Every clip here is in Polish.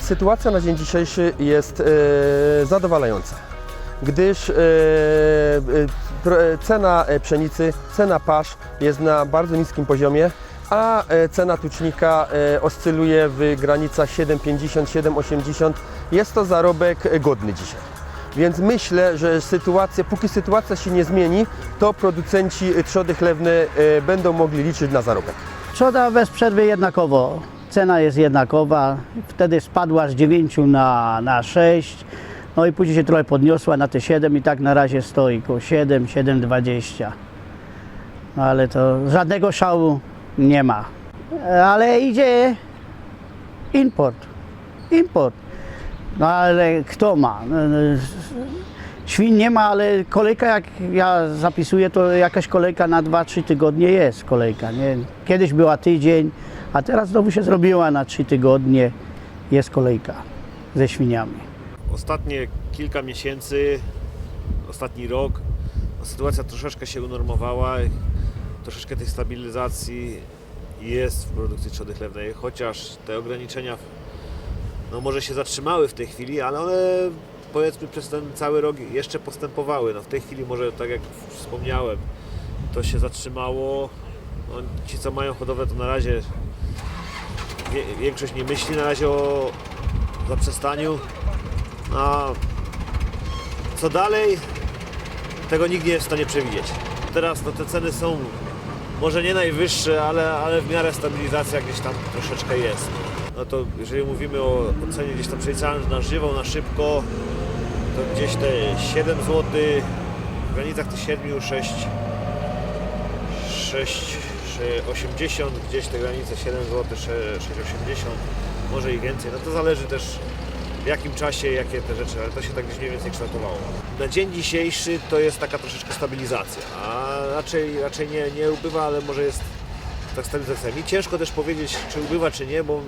Sytuacja na dzień dzisiejszy jest e, zadowalająca, gdyż e, e, cena pszenicy, cena pasz jest na bardzo niskim poziomie, a cena tucznika oscyluje w granicach 7,50, 7,80. Jest to zarobek godny dzisiaj. Więc myślę, że sytuacja, póki sytuacja się nie zmieni, to producenci e, trzody chlewne e, będą mogli liczyć na zarobek. Trzoda bez przerwy jednakowo. Cena jest jednakowa. Wtedy spadła z 9 na, na 6. No i później się trochę podniosła na te 7 i tak na razie stoi koło 7, 7,20. No ale to żadnego szału nie ma. Ale idzie import. Import. No ale kto ma? No, no, Świn nie ma, ale kolejka jak ja zapisuję, to jakaś kolejka na 2-3 tygodnie jest kolejka. Nie? Kiedyś była tydzień, a teraz znowu się zrobiła na 3 tygodnie. Jest kolejka ze świniami. Ostatnie kilka miesięcy, ostatni rok, sytuacja troszeczkę się unormowała, troszeczkę tej stabilizacji jest w produkcji trzody chlewnej, chociaż te ograniczenia no, może się zatrzymały w tej chwili, ale one powiedzmy przez ten cały rok jeszcze postępowały. No, w tej chwili może tak jak wspomniałem, to się zatrzymało. No, ci co mają hodowlę to na razie większość nie myśli na razie o zaprzestaniu. A co dalej, tego nikt nie jest w stanie przewidzieć. Teraz no, te ceny są może nie najwyższe, ale, ale w miarę stabilizacja gdzieś tam troszeczkę jest. No to jeżeli mówimy o, cenie gdzieś tam przeliczając na żywą, na szybko, to gdzieś te 7 zł, w granicach tych 7, 6, 6, 80, gdzieś te granice 7 zł, 6,80, może i więcej. No to zależy też w jakim czasie, jakie te rzeczy, ale to się tak gdzieś mniej więcej kształtowało. Na dzień dzisiejszy to jest taka troszeczkę stabilizacja, a raczej, raczej nie, nie ubywa, ale może jest tak stabilizacja. Mi ciężko też powiedzieć, czy ubywa, czy nie, bo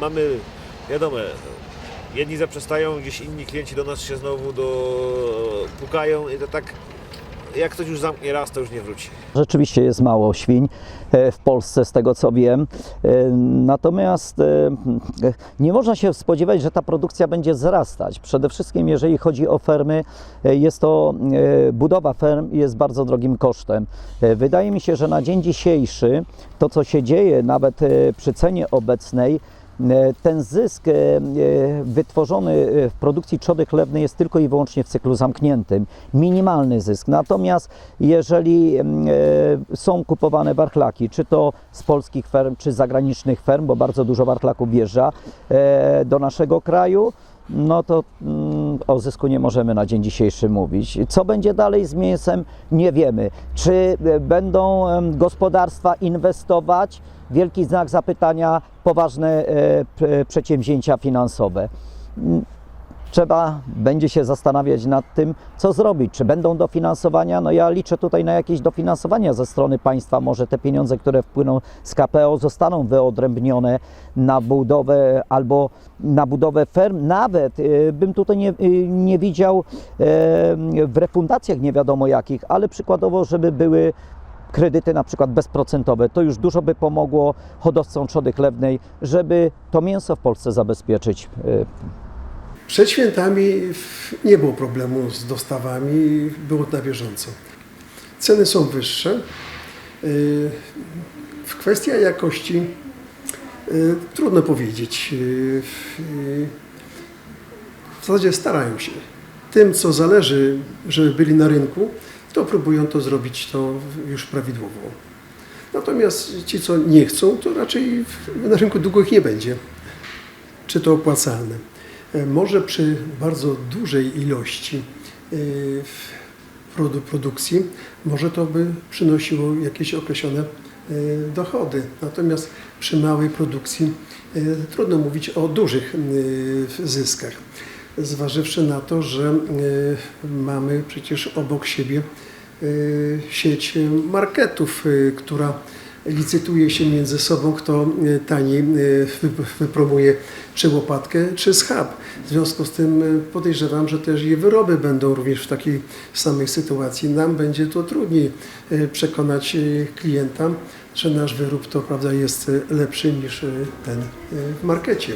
mamy, wiadomo, jedni zaprzestają, gdzieś inni klienci do nas się znowu do, pukają i to tak, jak ktoś już zamknie raz, to już nie wróci. Rzeczywiście jest mało świń e, w Polsce, z tego co wiem. E, Natomiast e, nie można się spodziewać, że ta produkcja będzie wzrastać. Przede wszystkim, jeżeli chodzi o fermy, jest to budowa ferm jest bardzo drogim kosztem. Wydaje mi się, że na dzień dzisiejszy to, co się dzieje, nawet przy cenie obecnej, Ten zysk e, e, wytworzony e, w produkcji trzody chlewnej jest tylko i wyłącznie w cyklu zamkniętym. Minimalny zysk. Natomiast jeżeli mm, e, są kupowane warchlaki, czy to z polskich ferm, czy z zagranicznych ferm, bo bardzo dużo warchlaków wjeżdża e, do naszego kraju, no to mm, o zysku nie możemy na dzień dzisiejszy mówić. Co będzie dalej z mięsem, nie wiemy. Czy e, będą gospodarstwa inwestować? Wielki znak zapytania, poważne e, p- przedsięwzięcia finansowe. Trzeba będzie się zastanawiać nad tym, co zrobić. Czy będą dofinansowania? No ja liczę tutaj na jakieś dofinansowania ze strony państwa. Może te pieniądze, które wpłyną z KPO, zostaną wyodrębnione na budowę albo na budowę ferm. Nawet y, bym tutaj nie, y, nie widział w refundacjach nie wiadomo jakich, ale przykładowo, żeby były kredyty na przykład bezprocentowe. To już dużo by pomogło hodowcom trzody chlewnej, żeby to mięso w Polsce zabezpieczyć. Y, Przed świętami nie było problemu z dostawami, było na bieżąco. Ceny są wyższe. Yy, W kwestii jakości yy, trudno powiedzieć. Yy, W zasadzie starają się. Tym, co zależy, żeby byli na rynku, to próbują to zrobić to już prawidłowo. Natomiast ci, co nie chcą, to raczej na rynku długo ich nie będzie. Czy to opłacalne? E, Może przy bardzo dużej ilości e, produkcji, może to by przynosiło jakieś określone e, dochody. Natomiast przy małej produkcji trudno mówić o dużych zyskach. Zważywszy na to, że mamy przecież obok siebie sieć marketów, która licytuje się między sobą, kto e, taniej wy- wypromuje czy łopatkę, czy schab. W związku z tym e, podejrzewam, że też i wyroby będą również w takiej samej sytuacji. Nam będzie to trudniej e, przekonać klienta, że nasz wyrób to prawda jest lepszy niż ten w markecie.